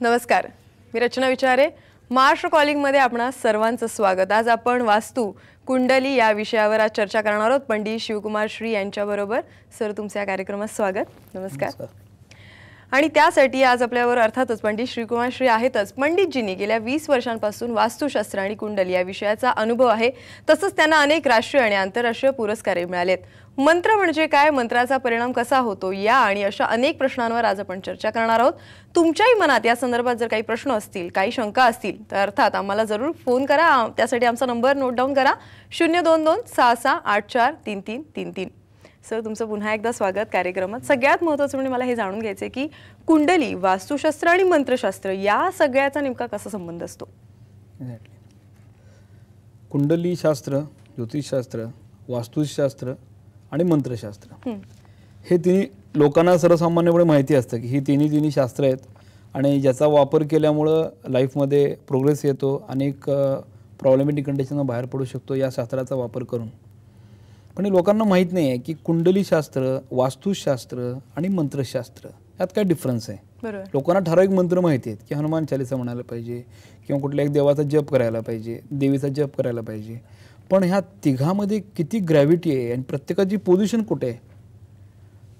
नमस्कार. मी रचना विचारे. महाराष्ट्र कॉलिंगमध्ये आपणा सर्वांचं स्वागत. आज आपण वास्तू कुंडली या विषयावर आज चर्चा करणार आहोत. पंडित शिवकुमार श्री यांच्याबरोबर सर तुमच्या या कार्यक्रमात स्वागत. नमस्कार. आणि त्यासाठी आज आपल्यावर अर्थातच पंडित श्रीकुमार श्री आहेतच. पंडितजींनी गेल्या वीस वर्षांपासून वास्तुशास्त्र आणि कुंडली या विषयाचा अनुभव आहे. तसंच त्यांना अनेक राष्ट्रीय आणि आंतरराष्ट्रीय पुरस्कारही मिळालेत. मंत्र म्हणजे काय? मंत्राचा परिणाम कसा होतो? या आणि अशा अनेक प्रश्नांवर आज आपण चर्चा करणार आहोत. तुमच्याही मनात या संदर्भात जर काही प्रश्न असतील काही शंका असतील तर अर्थात आम्हाला जरूर फोन करा. त्यासाठी आमचा नंबर नोट डाऊन करा. शून्य दोन दोन सहा सहा आठ चार तीन तीन तीन तीन. सर तुमचं पुन्हा एकदा स्वागत कार्यक्रमात. सगळ्यात महत्त्वाचं म्हणजे मला हे जाणून घ्यायचं आहे की कुंडली वास्तुशास्त्र आणि मंत्रशास्त्र या सगळ्याचा नेमका कसा संबंध असतो? कुंडली शास्त्र ज्योतिषशास्त्र वास्तुशास्त्र आणि मंत्रशास्त्र. हे. तिन्ही लोकांना सर्वसामान्यपणे माहिती असतं की ही तिन्ही तिन्ही शास्त्र आहेत आणि ज्याचा वापर केल्यामुळं लाईफमध्ये प्रोग्रेस येतो अनेक प्रॉब्लेमॅटिक कंडिशनला बाहेर पडू शकतो या शास्त्राचा वापर करून. पण हे लोकांना माहीत नाही आहे की कुंडलीशास्त्र वास्तुशास्त्र आणि मंत्रशास्त्र यात काय डिफरन्स आहे? लोकांना ठराविक मंत्र माहिती आहेत की हनुमान चालिसा म्हणायला पाहिजे किंवा कुठल्या एक देवाचा जप करायला पाहिजे देवीचा जप करायला पाहिजे. पण ह्या तिघामध्ये किती ग्रॅव्हिटी आहे आणि प्रत्येकाची पोझिशन कुठे आहे?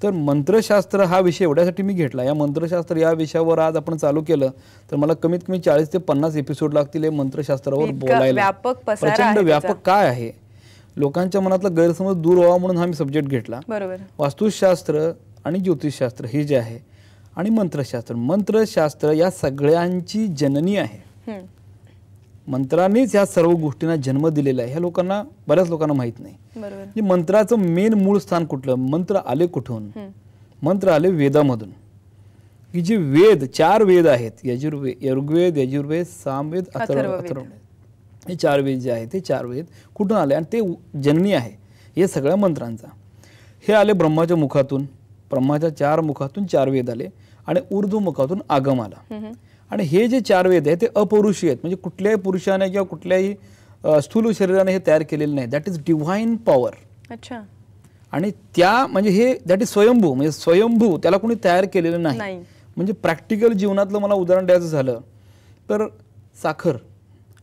तर मंत्रशास्त्र हा विषय एवढ्यासाठी मी घेतला. या मंत्रशास्त्र या विषयावर आज आपण चालू केलं तर मला कमीत कमी चाळीस ते पन्नास एपिसोड लागतील हे मंत्रशास्त्रावर बोलायला. प्रचंड. व्यापक काय आहे? लोकांच्या मनातला गैरसमज दूर व्हावा म्हणून हा मी सब्जेक्ट घेतला. बरोबर. वास्तुशास्त्र आणि ज्योतिषशास्त्र हे जे आहे आणि मंत्रशास्त्र. मंत्रशास्त्र या सगळ्यांची जननी आहे. मंत्रांनीच या सर्व गोष्टींना जन्म दिलेला आहे. ह्या लोकांना बऱ्याच लोकांना माहीत नाही. बरोबर. म्हणजे मंत्राचं मेन मूळ स्थान कुठलं? मंत्र आले कुठून. मंत्र आले वेदामधून. की जे वेद चार वेद आहेत यजुर्वेद ऋग्वेद यजुर्वेद सामवेद अथर्व अथर्ववेद. हे चार वेद जे आहेत ते चार वेद कुठून आले आणि ते जननी आहे हे सगळ्या मंत्रांचा. हे आले ब्रह्माच्या मुखातून ब्रह्माच्या चार मुखातून चार वेद आले आणि ऊर्ध्व मुखातून आगम आला. आणि हे जे चार वेद आहेत ते अपौरुषी आहेत. म्हणजे कुठल्याही पुरुषाने किंवा कुठल्याही स्थूल शरीराने हे तयार केलेलं नाही. दॅट इज डिव्हाइन पॉवर अच्छा. आणि त्या म्हणजे हे दॅट इज स्वयंभू. म्हणजे स्वयंभू त्याला कोणी तयार केलेलं नाही. नाही. म्हणजे प्रॅक्टिकल जीवनातलं मला उदाहरण द्यायचं झालं तर साखर.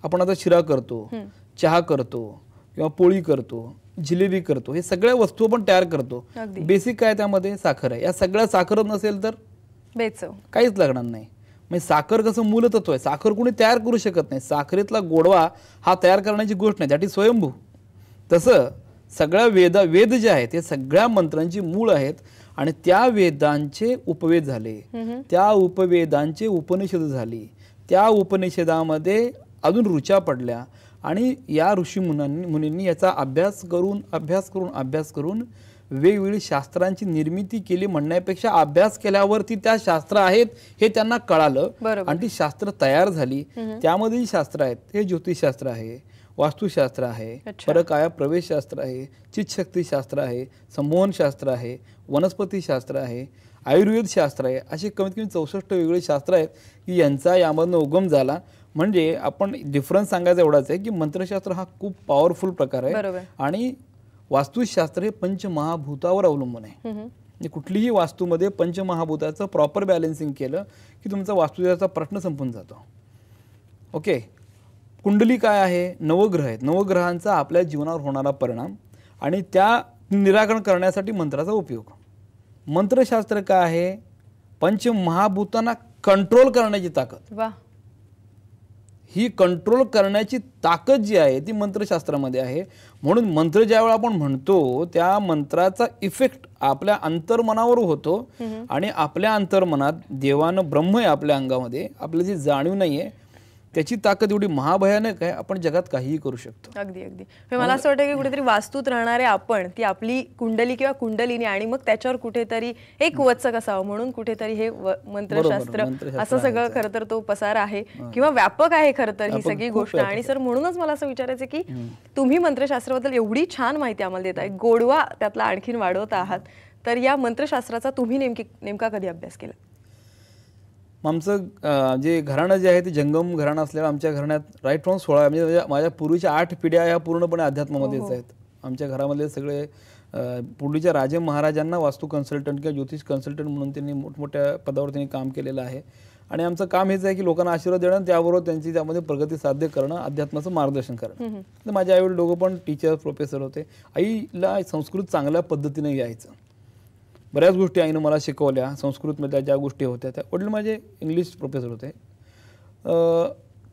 आपण आता शिरा करतो चहा करतो किंवा पोळी करतो जिलेबी करतो हे सगळ्या वस्तू आपण तयार करतो. बेसिक काय त्यामध्ये? साखर आहे. या सगळ्या साखरच नसेल तर? बेचव. काहीच लागणार नाही. म्हणजे साखर कसं मूलतत्व आहे? साखर कोणी तयार करू शकत नाही. साखरेतला गोडवा हा तयार करण्याची गोष्ट नाही. त्यासाठी स्वयंभू. तसं सगळ्या वेदा वेद जे आहेत हे सगळ्या मंत्रांची मूळ आहेत आणि त्या वेदांचे उपवेद झाले. त्या उपवेदांचे उपनिषद झाली. त्या उपनिषदामध्ये अजून रुचा पडल्या. आणि या ऋषी मुनांनी मुनींनी याचा अभ्यास करून अभ्यास करून अभ्यास करून वेगवेगळी शास्त्रांची निर्मिती केली. म्हणण्यापेक्षा अभ्यास केल्यावरती त्या शास्त्र आहेत हे त्यांना कळालं. आणि ती शास्त्र तयार झाली. त्यामध्ये जी शास्त्र आहेत. हे ज्योतिषशास्त्र आहे वास्तुशास्त्र आहे. परकाया प्रवेशशास्त्र आहे चितशक्तीशास्त्र आहे संमोहन शास्त्र आहे वनस्पतीशास्त्र आहे आयुर्वेद शास्त्र आहे. असे कमीत कमी चौसष्ट वेगवेगळे शास्त्र आहेत की यांचा यामधनं उगम झाला. म्हणजे आपण डिफरन्स सांगायचा एवढाच आहे की मंत्रशास्त्र हा खूप पॉवरफुल प्रकार आहे. आणि वास्तुशास्त्र हे पंचमहाभूतावर अवलंबून आहे. म्हणजे कुठलीही वास्तूमध्ये पंचमहाभूताचं प्रॉपर बॅलन्सिंग केलं की तुमचा वास्तुशास्त्राचा प्रश्न संपून जातो. ओके कुंडली काय आहे? नवग्रह आहेत. नवग्रहांचा आपल्या जीवनावर होणारा परिणाम आणि त्या निराकरण करण्यासाठी मंत्राचा उपयोग. मंत्रशास्त्र काय आहे? पंचमहाभूतांना कंट्रोल करण्याची ताकद. ही कंट्रोल करण्याची ताकद जी आहे ती मंत्रशास्त्रामध्ये आहे. म्हणून मंत्र ज्यावेळेला आपण म्हणतो त्या मंत्राचा इफेक्ट आपल्या अंतर्मनावर होतो. आणि आपल्या अंतर्मनात देवानं ब्रह्म आहे आपल्या अंगामध्ये आपल्याला जी जाणीव नाही आहे त्याची ताकद एवढी महाभयानक आहे आपण जगात काहीही करू शकतो. अगदी अगदी. म्हणजे मला असं वाटतं की कुठेतरी वास्तूत राहणारे आपण ती आपली कुंडली किंवा कुंडलिनी आणि मग त्याच्यावर कुठेतरी एक वचक असावं म्हणून कुठेतरी हे मंत्रशास्त्र असं सगळं खरं तर तो पसार आहे. किंवा व्यापक आहे खरं तर ही सगळी गोष्ट. आणि सर म्हणूनच मला असं विचारायचं की तुम्ही मंत्रशास्त्राबद्दल एवढी छान माहिती आम्हाला देत आहे गोडवा त्यातला आणखीन वाढवत आहात. तर या मंत्रशास्त्राचा तुम्ही नेमकी नेमका कधी अभ्यास केला? आमचं जे घराणं जे आहे ते जंगम घराणं असल्यावर आमच्या घराण्यात राईट फ्रॉम सोळा म्हणजे माझ्या- पूर्वीच्या आठ पिढ्या ह्या पूर्णपणे अध्यात्मामध्येच आहेत. आमच्या घरामधले सगळे पूर्वीच्या राजे महाराजांना वास्तू कन्सल्टंट किंवा ज्योतिष कन्सल्टंट म्हणून त्यांनी मोठमोठ्या पदावर त्यांनी काम केलेलं आहे. आणि आमचं काम हेच आहे की लोकांना आशीर्वाद देणं त्याबरोबर त्यांची त्यामध्ये प्रगती साध्य करणं अध्यात्माचं मार्गदर्शन करणं. तर माझे आईवडील दोघं पण टीचर प्रोफेसर होते. आईला संस्कृत चांगल्या पद्धतीने यायचं. बऱ्याच गोष्टी आईनं मला शिकवल्या संस्कृतमधल्या ज्या गोष्टी होत्या त्या वडील माझे इंग्लिश प्रोफेसर होते.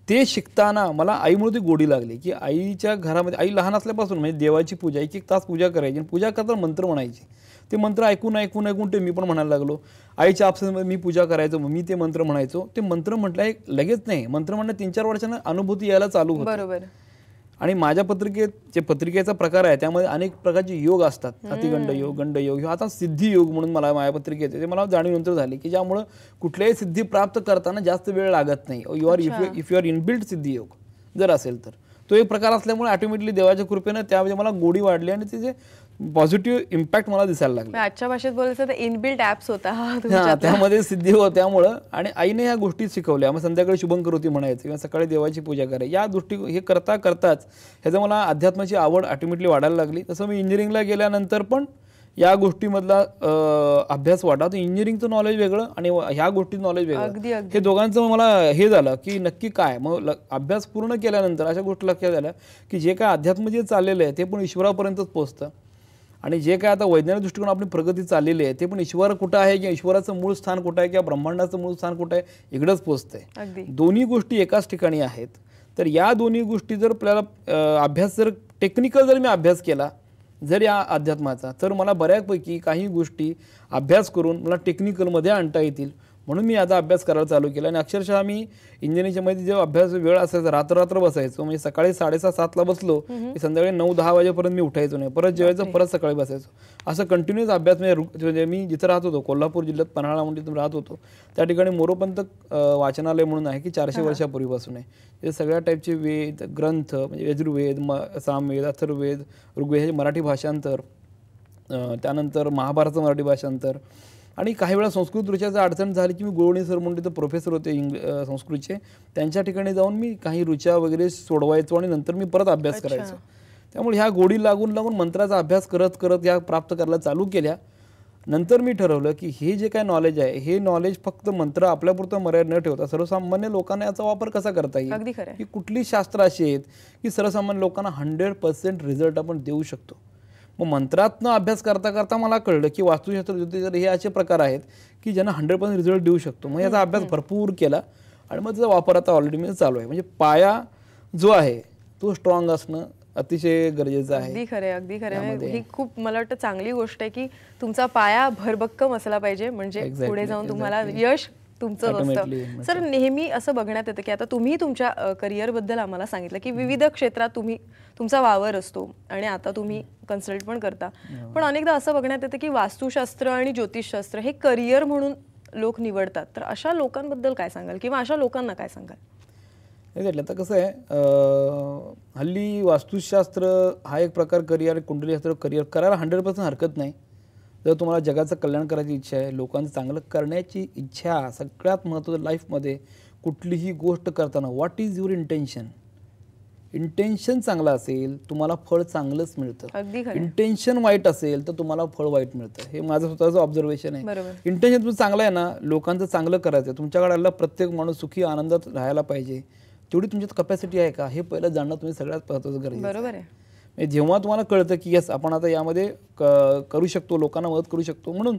ते शिकताना मला आईमुळे ती गोडी लागली की आईच्या घरामध्ये आई लहान असल्यापासून म्हणजे देवाची पूजा एक एक तास पूजा करायची आणि पूजा करताना मंत्र म्हणायची. ते मंत्र ऐकून ऐकून ऐकून ते मी पण म्हणायला लागलो. आईच्या ऑप्शनमध्ये मी पूजा करायचो मग मी ते मंत्र म्हणायचो. ते मंत्र म्हटलं एक लगेच नाही मंत्र म्हणणं तीन चार वर्षानं अनुभूती यायला चालू होती. बरोबर. आणि माझ्या पत्रिकेत जे पत्रिकेचा प्रकार आहे त्यामध्ये अनेक प्रकारचे योग असतात. अतिगंड योग गंड योग ह्यो आता सिद्धी योग म्हणून मला माझ्या पत्रिकेत. ते मला जाणीवनंतर झाली की ज्यामुळं कुठल्याही सिद्धी प्राप्त करताना जास्त वेळ लागत नाही. You are if if you are inbuilt सिद्धी योग जर असेल तर. तो एक प्रकार असल्यामुळे ऑटोमॅटिकली देवाच्या कृपेनं त्यामध्ये मला गोडी वाढली आणि तिचे पॉझिटिव्ह इम्पॅक्ट मला दिसायला लागले. आजच्या भाषेत बोलायचं तर इनबिल्ट ऍप्स होता. त्यामध्ये सिद्धी हो त्यामुळं. आणि आईने ह्या गोष्टी शिकवल्या. मग संध्याकाळी शुभंकर होती म्हणायचं किंवा सकाळी देवाची पूजा करायची या गोष्टी हे करता करताच ह्याचं मला अध्यात्माची आवड अल्टिमेटली वाढायला लागली. तसं मी इंजिनिअरिंगला गेल्यानंतर पण या गोष्टीमधला अभ्यास वाढला. तर इंजिनिअरिंगचं नॉलेज वेगळं आणि ह्या गोष्टीचं नॉलेज वेगळं. हे दोघांचं मला हे झालं की नक्की काय? मग अभ्यास पूर्ण केल्यानंतर अशा गोष्टी लक्षात आल्या की जे काय अध्यात्म जे चाललेलं आहे ते पण ईश्वरापर्यंतच पोहोचतं. आणि जे काय आता वैज्ञानिक दृष्टिकोन आपली प्रगती चाललेली आहे ते पण ईश्वर कुठं आहे किंवा ईश्वराचं मूळ स्थान कुठं आहे किंवा ब्रह्मांडाचं मूळ स्थान कुठं आहे इकडंच पोचतंय. दोन्ही गोष्टी एकाच ठिकाणी आहेत. तर या दोन्ही गोष्टी जर आपल्याला अभ्यास जर टेक्निकल जर मी अभ्यास केला जर या अध्यात्माचा तर मला बऱ्यापैकी काही गोष्टी अभ्यास करून मला टेक्निकलमध्ये आणता येतील. म्हणून मी आता अभ्यास करायला चालू केला आणि अक्षरशः मी इंजिनिअरिंगच्या मध्ये जेव्हा अभ्यास वेळ असायचा रात्र रात्र बसायचो. म्हणजे सकाळी साडेसहा सातला बसलो की संध्याकाळी नऊ दहा वाजेपर्यंत मी उठायचो नाही. परत जेवायचं परत सकाळी बसायचो. असं कंटिन्युअस अभ्यास म्हणजे म्हणजे मी जिथं राहत होतो कोल्हापूर जिल्ह्यात पन्हाळा म्हणून तिथून राहत होतो त्या ठिकाणी मोरोपंत वाचनालय म्हणून आहे की चारशे वर्षापूर्वीपासून आहे. ते सगळ्या टाईपचे वेद ग्रंथ म्हणजे यजुर्वेद म सामवेद अथर्ववेद ऋग्वेद मराठी भाषांतर त्यानंतर महाभारताचं मराठी भाषांतर आणि काही वेळा संस्कृत ऋचाचं अडचण झाली की मी गोळणी सर म्हणून तिथं प्रोफेसर होते इंग्ल संस्कृतचे त्यांच्या ठिकाणी जाऊन मी काही ऋचा वगैरे सोडवायचो आणि नंतर मी परत अभ्यास करायचो. त्यामुळे ह्या गोडी लागून लागून मंत्राचा अभ्यास करत करत या प्राप्त करायला चालू केल्या. नंतर मी ठरवलं की हे जे काय नॉलेज आहे हे नॉलेज फक्त मंत्र आपल्यापुरतं मर्यादा न ठेवता सर्वसामान्य लोकांना याचा वापर कसा करता येईल. की कुठली शास्त्र अशी आहेत की सर्वसामान्य लोकांना हंड्रेड पर्सेंट रिझल्ट आपण देऊ शकतो? मग मंत्रातनं अभ्यास करता करता मला कळलं की वास्तुशास्त्र ज्योतिषशास्त्र हे असे प्रकार आहेत की ज्यांना हंड्रेड पर्सेंट रिझल्ट देऊ शकतो. मग याचा अभ्यास भरपूर केला आणि मग त्याचा वापर आता ऑलरेडी मी चालू आहे. म्हणजे पाया जो आहे तो स्ट्रॉंग असणं अतिशय गरजेचं आहे. अगदी खरे अगदी खरे ही खूप मला वाटतं चांगली गोष्ट आहे की तुमचा पाया भरभक्कम असला पाहिजे. म्हणजे पुढे जाऊन तुम्हाला यश तुमचं असतं. सर नेहमी असं बघण्यात येतं की आता तुम्ही तुमच्या करिअरबद्दल आम्हाला सांगितलं की विविध क्षेत्रात तुम्ही तुमचा वावर असतो आणि आता तुम्ही कन्सल्ट पण करता. पण अनेकदा असं बघण्यात येतं की वास्तुशास्त्र आणि ज्योतिषशास्त्र हे करिअर म्हणून लोक निवडतात. तर अशा लोकांबद्दल काय सांगाल किंवा अशा लोकांना काय सांगाल? नाही आता कसं आहे हल्ली वास्तुशास्त्र हा एक प्रकार करिअर कुंडलीशास्त्र करिअर करायला हंड्रेड पर्सेंट हरकत नाही. जर तुम्हाला जगाचं कल्याण करायची इच्छा आहे लोकांचं चांगलं करण्याची इच्छा सगळ्यात महत्त्वाचं लाईफमध्ये कुठलीही गोष्ट करताना what is your intention intention चांगलं असेल तुम्हाला फळ चांगलंच मिळतं. इंटेन्शन वाईट असेल तर तुम्हाला फळ वाईट मिळतं. हे माझं स्वतःचं ऑब्झर्वेशन आहे. इंटेन्शन तुमचं चांगलं आहे ना लोकांचं चांगलं करायचं आहे. तुमच्याकडे आलेला प्रत्येक माणूस सुखी आनंदात राहायला पाहिजे. तेवढी तुमच्यात कपॅसिटी आहे का? हे पहिलं जाणणं तुम्ही सगळ्यात महत्त्वाचं गरजेचं. बरोबर आहे. जेव्हा तुम्हाला कळतं की यस आपण आता यामध्ये क- करू शकतो लोकांना मदत करू शकतो म्हणून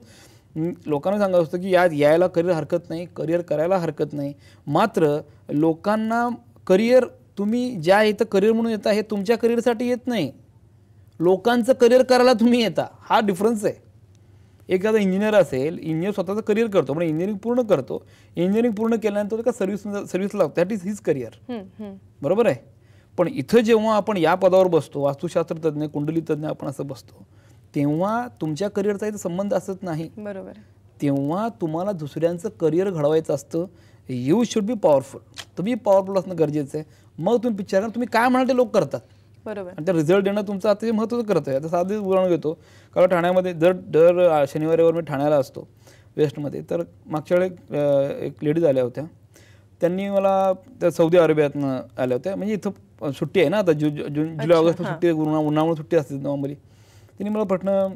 लोकांना सांगायचं असतं की यात यायला करिअर हरकत नाही करिअर करायला हरकत नाही. मात्र लोकांना करिअर तुम्ही ज्या इथं करिअर म्हणून येता हे तुमच्या करिअरसाठी येत नाही. लोकांचं करिअर करायला तुम्ही येता. हा डिफरन्स आहे. एखादा इंजिनियर असेल इंजिनियर स्वतःचं करिअर करतो पण इंजिनिअरिंग पूर्ण करतो. इंजिनिअरिंग पूर्ण केल्यानंतर का सर्व्हिस सर्व्हिस लागतो दॅट इज हिज करिअर. बरोबर आहे? पण इथं जेव्हा आपण या पदावर बसतो वास्तुशास्त्र तज्ज्ञ कुंडली तज्ज्ञ आपण असं बसतो तेव्हा तुमच्या करिअरचा इथं संबंध असत नाही. बरोबर तेव्हा तुम्हाला दुसऱ्यांचं करिअर घडवायचं असतं यू शुड बी पॉवरफुल तुम्ही पॉवरफुल असणं गरजेचं आहे. मग तुम्ही पिक्चर तुम्ही काय म्हणाल ते लोक करतात. बरोबर. आणि त्या रिझल्ट देणं तुमचं अतिशय महत्त्वाचं करतं आहे. आता साधे उदाहरण घेतो. कारण ठाण्यामध्ये दर दर शनिवारीवर मी ठाण्याला असतो वेस्टमध्ये. तर मागच्या वेळी एक, अं, एक लेडीज आल्या होत्या. त्यांनी मला त्या सौदी अरेबियातनं आल्या होत्या. म्हणजे इथं सुट्टी आहे ना आता जु जून जुलै ऑगस्ट सुट्टी उन्हा उन्हामुळे सुट्टी असते नॉर्मली. त्यांनी मला प्रश्न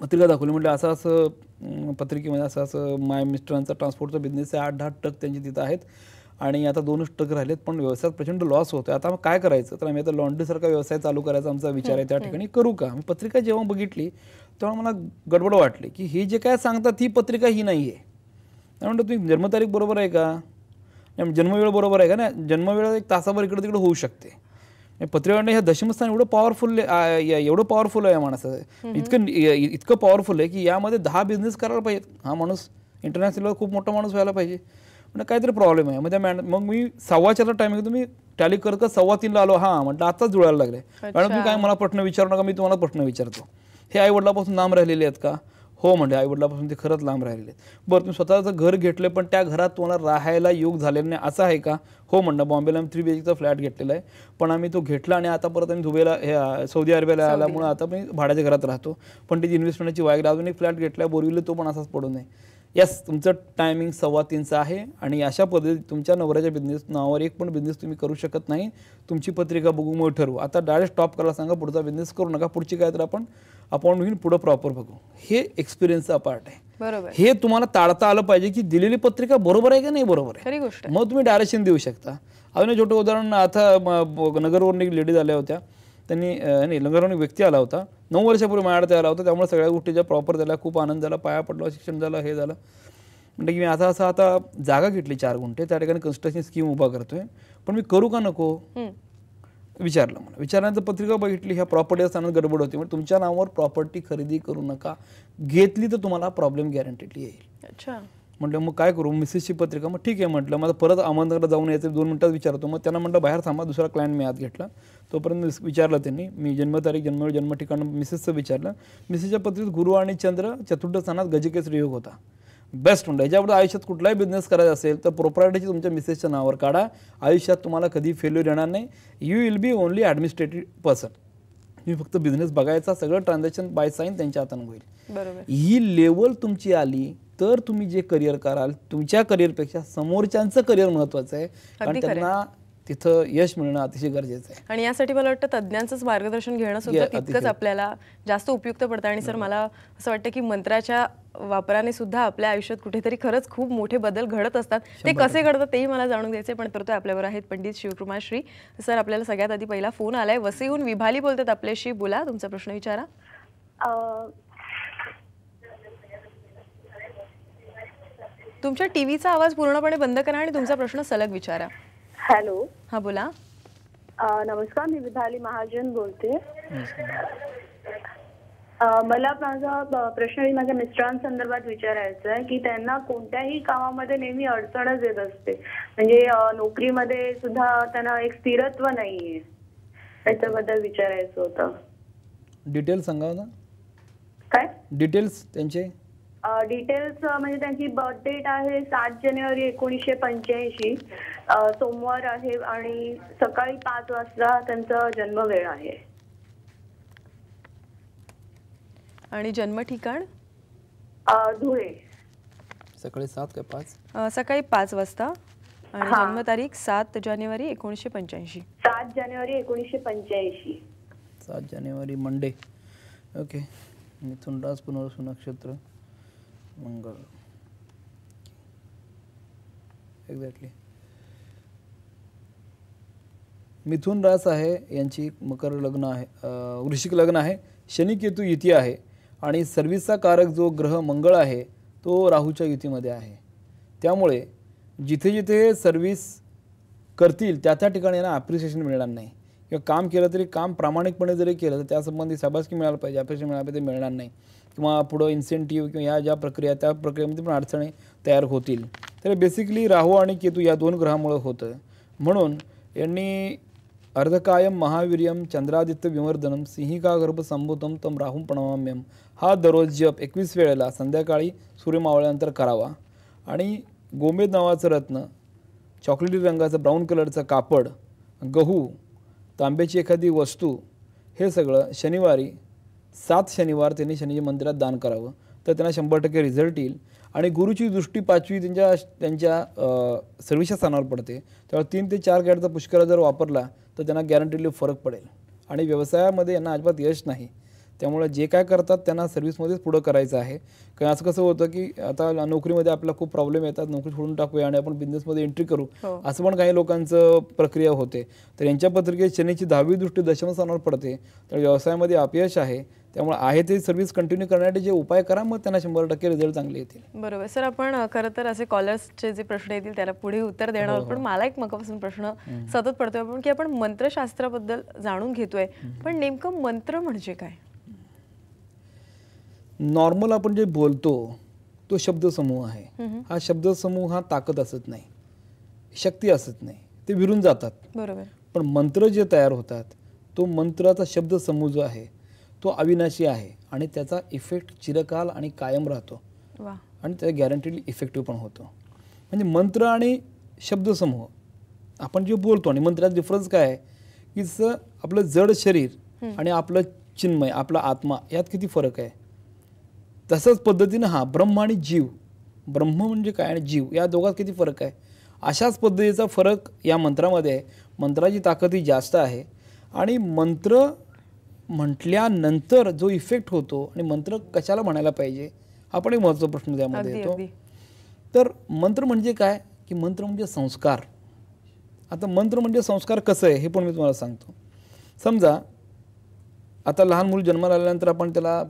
पत्रिका दाखवली म्हटलं असं असं पत्रिकेमध्ये असं असं माय मिस्टरांचा ट्रान्सपोर्टचा बिझनेस आहे आठ दहा ट्रक त्यांचे तिथं आहेत. आणि आता दोनच ट्रक राहिलेत पण व्यवसायात प्रचंड लॉस होतोय. आता काय करायचं? तर आम्ही आता लॉन्ड्रीसारखा व्यवसाय चालू करायचा आमचा विचार आहे त्या ठिकाणी करू का? मी पत्रिका जेव्हा बघितली तेव्हा मला गडबड वाटली की ही जे काय सांगतात ही पत्रिका ही नाही आहे म्हणतो तुम्ही जन्मतारीख बरोबर आहे का? जन्मवेळ बरोबर आहे का नाही? जन्मवेळ एक तासाभर इकडे तिकडे होऊ शकते. आणि पत्रिकांना ह्या दशमस्थान एवढं पॉवरफुल एवढं पॉवरफुल आहे या माणसाचं. इतकं इतकं पॉवरफुल आहे की यामध्ये दहा बिझनेस करायला पाहिजेत. हा माणूस इंटरनॅशनल खूप मोठा माणूस व्हायला पाहिजे. म्हणजे काहीतरी प्रॉब्लेम आहे. मग त्या मॅडम मग मी सव्वा चारला टायमिंग तुम्ही टॅली करत सव्वा तीनला आलो. हां म्हटलं आताच जुळायला लागले मॅडम तुम्ही काय मला प्रश्न विचारू नका मी तुम्हाला प्रश्न विचारतो. हे आई वडिलापासून लांब राहिलेले आहेत का? हो म्हणजे आई वडिलापासून ते खरंच लांब राहिलेले आहेत. बरं तुम्ही स्वतःचं घर घेतलं पण त्या घरात तुम्हाला राहायला योग झालेला नाही असं आहे का? हो म्हणलं बॉम्बेला आम्ही थ्री बी एचचा फ्लॅट घेतलेला आहे. पण आम्ही तो घेतला आणि आता परत आम्ही दुबईला हे सौदी अरेबियाला आल्यामुळे आता मी भाड्याच्या घरात राहतो. पण त्याची इन्व्हेस्टमेंटची वायगला अजून एक फ्लॅट घेतला बोरविले तो पण असाच पडू नये यस तुमचं टायमिंग सव्वा तीनचं आहे आणि अशा पद्धतीत तुमच्या नवऱ्याच्या बिझनेस नावावर एक पण बिझनेस तुम्ही करू शकत नाही. तुमची पत्रिका बघू मग ठरवू. आता डायरेक्ट स्टॉप करायला सांगा पुढचा बिझनेस करू नका. पुढची काय तर आपण अपॉइंट घेऊन पुढं प्रॉपर बघू. हे एक्सपिरियन्सचा पार्ट आहे. बरोबर. हे तुम्हाला ताळता आलं पाहिजे की दिलेली पत्रिका बरोबर आहे का नाही बरोबर आहे? मग तुम्ही डायरेक्शन देऊ शकता. अजून छोटं उदाहरण आता नगरवरून एक लेडीज आल्या होत्या. त्यांनी नाही नगरवरून एक व्यक्ती आला होता. नऊ वर्षापूर्वी माझ्याकडे आला होता. त्यामुळे सगळ्या गोष्टीच्या प्रॉपर झाल्या खूप आनंद झाला पाया पडला शिक्षण झालं हे झालं. म्हणजे की मी आता असं आता जागा घेतली चार गुंठे. त्या ठिकाणी कन्स्ट्रक्शन स्कीम उभा करतोय. पण मी करू का नको. विचारलं मला. विचारल्यानंतर पत्रिका बघितली. ह्या प्रॉपर्टी असताना गडबड होती. म्हणजे तुमच्या नावावर प्रॉपर्टी खरेदी करू नका. घेतली तर तुम्हाला प्रॉब्लेम गॅरंटीडली येईल. अच्छा. म्हटलं मग काय करू? मिसेसची पत्रिका. मग ठीक आहे म्हटलं. माझं परत अहमदनगरला जाऊन यायचं दोन मिनिटात विचारतो. मग त्यांना म्हटलं बाहेर थांबा दुसरा क्लायंट मी आत घेतला. तोपर्यंत विचारलं त्यांनी. मी जन्मतारीख जन्मवेळ जन्म ठिकाण मिसेसचं विचारलं. मिसेसच्या पत्रिकेत गुरु आणि चंद्र चतुर्थ स्थानात गजकेसरी योग होता. बेस्ट म्हणलं याच्यापुढे आयुष्यात कुठलाही बिझनेस करायचा असेल तर प्रोपरायटीची तुमच्या मिसेसच्या नावावर काढा. आयुष्यात तुम्हाला कधी फेल्युअर येणार नाही. You will be only administrative person तुम्ही फक्त बिझनेस बघायचा सगळं ट्रान्झॅक्शन बाय साईन त्यांच्या हातानं होईल. ही लेवल तुमची आली तर तुम्ही जे करिअर कराल तुमच्या करिअरपेक्षा समोरच्यांचं करिअर महत्वाचं आहे. कारण त्यांना तिथं यश मिळणं अतिशय गरजेचं आहे. आणि यासाठी मला वाटतं तज्ज्ञांचंच मार्गदर्शन घेणं सुद्धा तितकंच आपल्याला जास्त उपयुक्त पडतं. आणि सर मला असं वाटतं की मंत्राच्या वापराने सुद्धा आपल्या आयुष्यात कुठेतरी खरंच खूप मोठे बदल घडत असतात. ते कसे घडतात तेही मला जाणून घ्यायचे पण तर तो आपल्यावर आहेत पंडित शिवकुमार श्री. सर आपल्याला सगळ्यात आधी पहिला फोन आलाय. वसईहून विभाली बोलतात आपल्याशी. बोला तुमचा प्रश्न विचारा. तुमच्या टीव्हीचा आवाज पूर्णपणे बंद करा आणि तुमचा प्रश्न सलग विचारा. हॅलो. हा बोला. अं, नमस्कार मी विधाली महाजन बोलते. अं, मला माझा प्रश्न माझ्या मिस्टरांसंदर्भात विचारायचा आहे की त्यांना कोणत्याही कामामध्ये नेहमी अडचणच येत असते. म्हणजे नोकरीमध्ये सुद्धा त्यांना एक स्थिरत्व नाहीये. त्याच्याबद्दल विचारायचं होतं. डिटेल्स सांगा ना? काय? डिटेल्स त्यांचे? डिटेल्स म्हणजे त्यांची बर्थ डेट आहे सात जानेवारी एकोणीसशे पंच्याऐंशी. सोमवार आहे आणि सकाळी पाच वाजता त्यांचा जन्मवेळ आहे. आणि जन्म ठिकाण? धुळे. सकाळी सात काय पाच? सकाळी पाच वाजता. आणि. जन्मतारीख सात जानेवारी एकोणीसशे पंच्याऐंशी. सात जानेवारी एकोणीसशे पंच्याऐंशी. सात जानेवारी मंडे ओके मिथुन रास पुनर्वसू नक्षत्र मंगळ. एक्झॅक्टली मिथुन रास आहे यांची मकर लग्न आहे वृश्चिक लग्न आहे शनी केतू युती आहे आणि सर्व्हिसचा कारक जो ग्रह मंगळ आहे तो राहूच्या युतीमध्ये आहे. त्यामुळे जिथे जिथे सर्विस करतील त्या त्या ठिकाणी यांना ॲप्रिसिएशन मिळणार नाही. किंवा काम केलं तरी काम प्रामाणिकपणे जरी केलं तर त्यासंबंधी शाबासकी मिळायला पाहिजे ॲप्रिसिएशन मिळायला पाहिजे मिळणार नाही. किंवा पुढं इन्सेंटिव्ह किंवा या ज्या प्रक्रिया त्या प्रक्रियेमध्ये पण अडचणी तयार होतील. तर बेसिकली राहू आणि केतू या दोन ग्रहामुळं होतं. म्हणून यांनी अर्धकायम महावीर्यम चंद्रादित्य विवर्धनम सिंहिका गर्भ संबोधम तम राहूम प्रणवाम्यम हा दररोज जप एकवीस वेळेला संध्याकाळी सूर्य मावळल्यानंतर करावा. आणि गोमेद नावाचं रत्न चॉकलेटी रंगाचं ब्राऊन कलरचं कापड गहू तांब्याची एखादी वस्तू हे सगळं शनिवारी सात शनिवार त्यांनी शनीच्या मंदिरात दान करावं. तर त्यांना शंभर टक्के रिझल्ट येईल. आणि गुरुची दृष्टी पाचवी त्यांच्या त्यांच्या सर्विसच्या स्थानावर पडते. त्यामुळे तीन ते चार कॅरेटचा पुष्कळ जर वापरला तर त्यांना गॅरंटीली फरक पडेल. आणि व्यवसायामध्ये यांना अजिबात यश नाही. त्यामुळे जे काय करतात त्यांना सर्व्हिसमध्येच पुढं करायचं आहे. कारण असं कसं होतं की आता नोकरीमध्ये आपल्याला खूप प्रॉब्लेम येतात नोकरी सोडून टाकूया आणि आपण बिझनेसमध्ये एंट्री करू. हो. असं पण काही लोकांचं प्रक्रिया होते. तर यांच्या पत्रिकेत शनीची दहावी दृष्टी दशम स्थानावर पडते. तर व्यवसायामध्ये अपयश आहे. त्यामुळे आहे ते सर्व्हिस कंटिन्यू करण्यासाठी जे उपाय करा मग त्यांना शंभर टक्के रिझल्ट चांगले येतील. बरोबर. सर आपण खरं तर असे कॉलर्सचे जे प्रश्न येतील त्याला पुढे उत्तर देणार आहोत. पण मला एक मगापासून प्रश्न सतत पडतोय आपण की आपण मंत्रशास्त्राबद्दल जाणून घेतोय पण नेमकं मंत्र म्हणजे काय? नॉर्मल आपण जे बोलतो तो शब्दसमूह आहे. हा शब्दसमूह हा ताकद असत नाही शक्ती असत नाही ते विरून जातात. बरोबर. पण मंत्र जे तयार होतात तो मंत्राचा शब्दसमूह जो आहे तो अविनाशी आहे आणि त्याचा इफेक्ट चिरकाल आणि कायम राहतो. आणि त्या गॅरंटीडली इफेक्टिव्ह पण होतो. म्हणजे मंत्र आणि शब्दसमूह आपण जे बोलतो आणि मंत्रात डिफरन्स काय आहे? की जसं आपलं जड शरीर आणि आपलं चिन्मय आपला आत्मा यात किती फरक आहे? तसंच पद्धतीनं हा ब्रह्म आणि जीव. ब्रह्म म्हणजे काय आणि जीव या दोघात किती फरक आहे? अशाच पद्धतीचा फरक या मंत्रामध्ये आहे. मंत्राची ताकद ही जास्त आहे. आणि मंत्र म्हटल्यानंतर जो इफेक्ट होतो आणि मंत्र कशाला म्हणायला पाहिजे हा पण एक महत्त्वाचा प्रश्न त्यामध्ये येतो. तर मंत्र म्हणजे काय? की मंत्र म्हणजे संस्कार. आता मंत्र म्हणजे संस्कार कसं आहे हे पण मी तुम्हाला सांगतो. समजा आता लहान मूल जन्माला आल्यानंतर आपण त्याला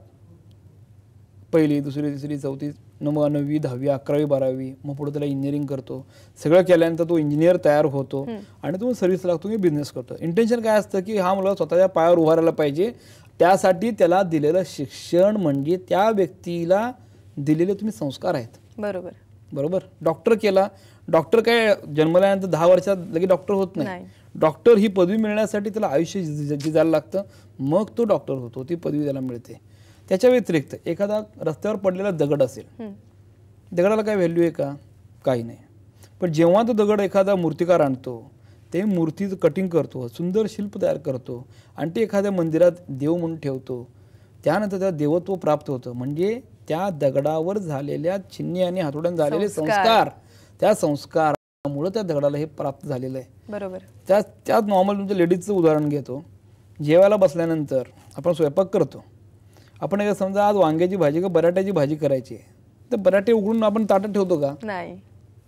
पहिली दुसरी तिसरी चौथी नव नववी दहावी अकरावी बारावी मग पुढे त्याला इंजिनिअरिंग करतो. सगळं केल्यानंतर तो इंजिनियर तयार होतो आणि तो सर्व्हिस लागतो की बिझनेस करतो. इंटेन्शन काय असतं की हा मुलगा स्वतःच्या पायावर उभा राहायला पाहिजे. त्यासाठी त्याला दिलेलं शिक्षण म्हणजे त्या व्यक्तीला दिलेले तुम्ही संस्कार आहेत. बरोबर. बरोबर? डॉक्टर केला. डॉक्टर काय जन्मल्यानंतर दहा वर्षात लगेच डॉक्टर होत नाही. डॉक्टर ही पदवी मिळण्यासाठी त्याला आयुष्य झिजायला लागतं. मग तो डॉक्टर होतो. ती पदवी त्याला मिळते. त्याच्या व्यतिरिक्त एखादा रस्त्यावर पडलेला दगड असेल. दगडाला काय व्हॅल्यू आहे का? काही नाही. पण जेव्हा तो दगड एखादा मूर्तिकार आणतो ते मूर्तीचं कटिंग करतो सुंदर शिल्प तयार करतो आणि ते एखाद्या मंदिरात देव म्हणून ठेवतो त्यानंतर त्याला देवत्व प्राप्त होतं. म्हणजे त्या दगडावर झालेल्या चिन्नी आणि हातोड्याने झालेले संस्कार. संस्कार. त्या संस्कारामुळे त्या दगडाला हे प्राप्त झालेलं आहे. बरोबर. त्या त्यात नॉर्मल तुमच्या लेडीजचं उदाहरण घेतो. जेवायला बसल्यानंतर आपण स्वयंपाक करतो. आपण एका समजा आज वांग्याची भाजी का बटाट्याची भाजी करायची आहे तर बटाटे उघडून आपण ताटात ठेवतो का? नाही.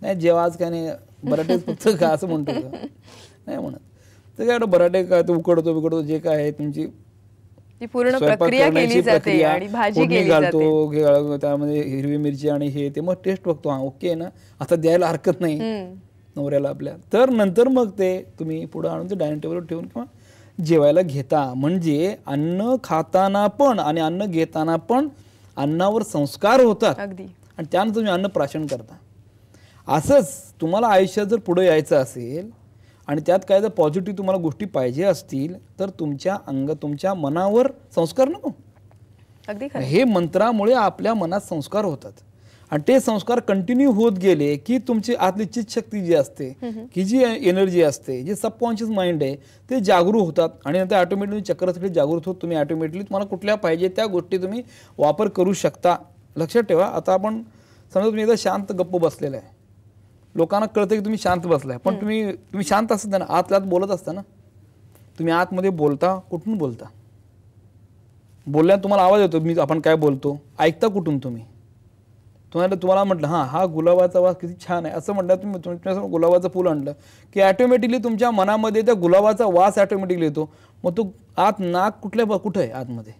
नाही जेव्हा आज काय नाही बराटेच फक्त का असं म्हणतो का? नाही म्हणत. तर काय बराटे काय तो उकडतो बिकडतो जे काय आहे तुमची ती पूर्ण प्रक्रिया केली जाते आणि भाजी केली घालतो त्यामध्ये हिरवी मिरची आणि हे ते मग टेस्ट बघतो. हा ओके ना? आता द्यायला हरकत नाही. नवऱ्याला आपल्या. तर नंतर मग ते तुम्ही पुढे आणून ते डायनिंग टेबलवर ठेवून किंवा जेवायला घेता. म्हणजे अन्न खाताना पण आणि अन्न घेताना पण अन्नावर संस्कार होतात. अगदी. आणि त्यानंतर तुम्ही अन्न प्राशन करता. असंच तुम्हाला आयुष्यात जर पुढे यायचं असेल आणि त्यात काय जर पॉझिटिव्ह तुम्हाला गोष्टी पाहिजे असतील तर तुमच्या अंग तुमच्या मनावर संस्कार नको. अगदी हे मंत्रामुळे आपल्या मनात संस्कार होतात. आणि ते संस्कार कंटिन्यू होत गेले की तुमची आतली चित शक्ती जी असते की जी एनर्जी असते जे सबकॉन्शियस माइंड आहे ते जागरूक होतात आणि नंतर ऑटोमॅटिकली चक्रासाठी जागृत होत तुम्ही ऑटोमॅटिकली तुम्हाला कुठल्या पाहिजे त्या गोष्टी तुम्ही वापर करू शकता. लक्षात ठेवा आता आपण समजा तुम्ही एकदा शांत गप्प बसलेला आहे. लोकांना कळतं की तुम्ही शांत बसलाय पण तुम्ही तुम्ही शांत असता ना आतल्यात बोलत असता ना तुम्ही आतमध्ये बोलता कुठून बोलता? बोलल्यात तुम्हाला आवाज येतो मी आपण काय बोलतो ऐकता कुठून तुम्ही? तुम्हाला तुम्हाला म्हटलं हां हा गुलाबाचा वास किती छान आहे. असं म्हटलं तुम्ही तुमच्यासमोर गुलाबाचं फुल आणलं की ॲटोमॅटिकली तुमच्या मनामध्ये त्या गुलाबाचा वास ॲटोमॅटिकली येतो. मग तो आत नाक कुठल्या कुठं आहे आतमध्ये?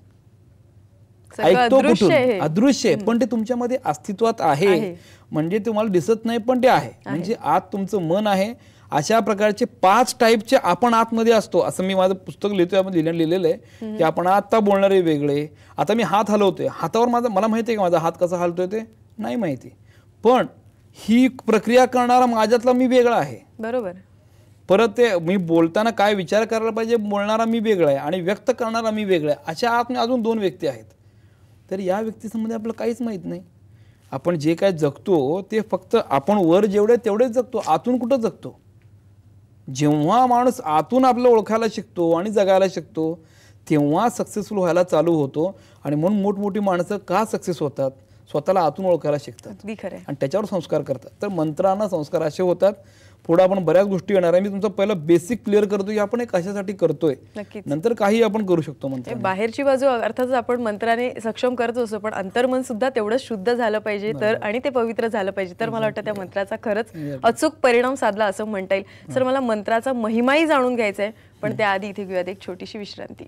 ऐकतो अदृश्य कुठून आहे. अदृश्य आहे. पण ते तुमच्यामध्ये अस्तित्वात आहे. आहे. म्हणजे तुम्हाला दिसत नाही पण ते आहे. म्हणजे आत तुमचं मन आहे. अशा प्रकारचे पाच टाईपचे आपण आतमध्ये असतो. असं मी माझं पुस्तक लिहितोय आपण लिहिलं लिहिलेलं आहे. की आपण आता बोलणारे वेगळे. आता मी हात हलवतोय. हातावर माझा मला माहिती आहे की माझा हात कसा हलतोय ते? नाही माहिती. पण ही प्रक्रिया करणारा माझ्यातला मी वेगळा आहे. बरोबर. परत ते मी बोलताना काय विचार करायला पाहिजे बोलणारा मी वेगळा आहे आणि व्यक्त करणारा मी वेगळा आहे. अशा आत मी अजून दोन व्यक्ती आहेत. तर या व्यक्तीसंबंधी आपल्याला काहीच माहीत नाही. आपण जे काय जगतो ते फक्त आपण वर जेवढे तेवढेच जगतो आतून कुठं जगतो? जेव्हा माणूस आतून आपलं ओळखायला शिकतो आणि जगायला शिकतो तेव्हा सक्सेसफुल व्हायला चालू होतो आणि म्हणून मोठमोठी माणसं का सक्सेस होतात? स्वतःला आतून ओळखायला शिकतात. आणि त्याच्यावर संस्कार करतात. तर मंत्रांना संस्कार असे होतात. पुढे आपण बऱ्याच गोष्टी येणार आहे. मी तुमचं पहिलं बेसिक क्लिअर करतो की आपण हे कशासाठी करतोय. नंतर काही आपण करू शकतो मंत्र बाहेरची बाजू अर्थातच आपण मंत्राने सक्षम करत असतो पण अंतर्मन सुद्धा तेवढंच शुद्ध झालं पाहिजे. तर आणि ते पवित्र झालं पाहिजे. तर मला वाटतं त्या मंत्राचा खरंच अचूक परिणाम साधला असं म्हणता येईल. सर मला मंत्राचा महिमाही जाणून घ्यायचा आहे पण त्याआधी इथे घेऊयात एक छोटीशी विश्रांती.